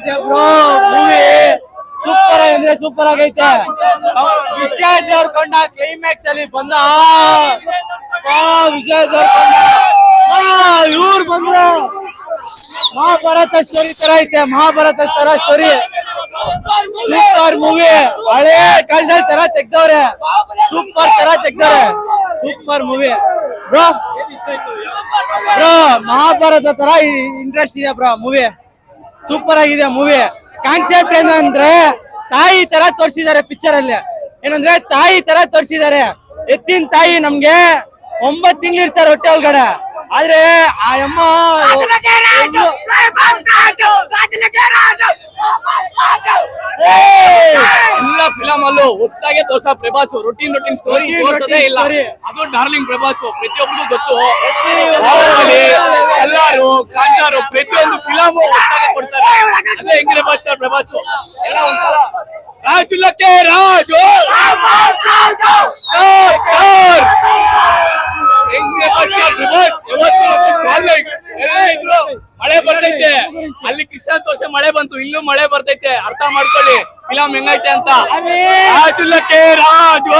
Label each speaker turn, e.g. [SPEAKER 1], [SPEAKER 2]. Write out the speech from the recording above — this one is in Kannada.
[SPEAKER 1] ಬ್ರೋ ಮೂವಿ ಸೂಪರ್ ಅಂದ್ರೆ ಸೂಪರ್ ಆಗೈತೆ. ವಿಜಯ್ ದೇವರಕೊಂಡ ಕ್ಲೈಮ್ಯಾಕ್ಸ್ ಅಲ್ಲಿ ಬಂದ. ವಿಜಯ್ ಆ, ಇವ್ರು ಬಂದ್ರು. ಮಹಾಭಾರತ ಸ್ಟೋರಿ ತರ ಐತೆ, ಮಹಾಭಾರತ ತರ ಸ್ಟೋರಿ ಸೂಪರ್ ಮೂವಿ ಹಳೆ ಕಾಲದಲ್ಲಿ ತರ ತೆಗ್ದವ್ರೆ. ಸೂಪರ್ ತರ ತೆಗ್ದವ್ರೆ. Super movie bro bro, Mahabharata ತರ ಇಂಟ್ರೆಸ್ಟ್ ಇದೆ ಬ್ರೋ ಮೂವಿ ಸೂಪರ್ ಆಗಿದೆ ಮೂವಿ ಕಾನ್ಸೆಪ್ಟ್ ಏನಂದ್ರೆ ತಾಯಿ ತರ ತೋರಿಸಿದ್ದಾರೆ ಪಿಕ್ಚರ್ ಅಲ್ಲಿ. ಏನಂದ್ರೆ ತಾಯಿ ತರ ತೋರಿಸಿದ್ದಾರೆ. ಎತ್ತಿನ ತಾಯಿ ನಮ್ಗೆ ಒಂಬತ್ ತಿಂಗಳು ಇರ್ತಾರೆ ಹೊಟ್ಟೆ ಒಳಗಡೆ. ಆದ್ರೆ ಆ ಅಮ್ಮ
[SPEAKER 2] ಎಲ್ಲ ಫಿಲಂ ಅಲ್ಲೂ ಹೊಸದಾಗೆ ತೋರ್ಸ ಪ್ರಭಾಸ್ ರೊಟೀನ್ ರೊಟೀನ್ ಸ್ಟೋರಿ ತೋರ್ಸೋದೇ ಇಲ್ಲ. ಅದು ಡಾರ್ಲಿಂಗ್ ಪ್ರಭಾಸ್ ಪ್ರತಿಯೊಬ್ಬರಿಗೂ ಗೊತ್ತು. ಎಲ್ಲಾರು ಕಾಂಜಾರು ಪ್ರತಿಯೊಂದು ಫಿಲಮ್ ಕೊಡ್ತಾರೆ. ಅಲ್ಲೇ ಹೆಂಗಿದೆ ಬಾಸ್ ಸರ್ ಪ್ರಭಾಸ್ ರಾಜುಲಕ್ಕೆ ರಾಜು! ಮಳೆ ಬರ್ತೈತೆ. ಅಲ್ಲಿ ಕೃಷ್ಣ ತೋರ್ಸ ಮಳೆ ಬಂತು ಇಲ್ಲೂ ಮಳೆ ಬರ್ತೈತೆ. ಅರ್ಥ ಮಾಡ್ಕೊಳ್ಳಿ ಫಿಲಂ ಹೆಂಗೈತೆ ಅಂತ. ರಾಜುಲಕ್ಕೆ ರಾಜು!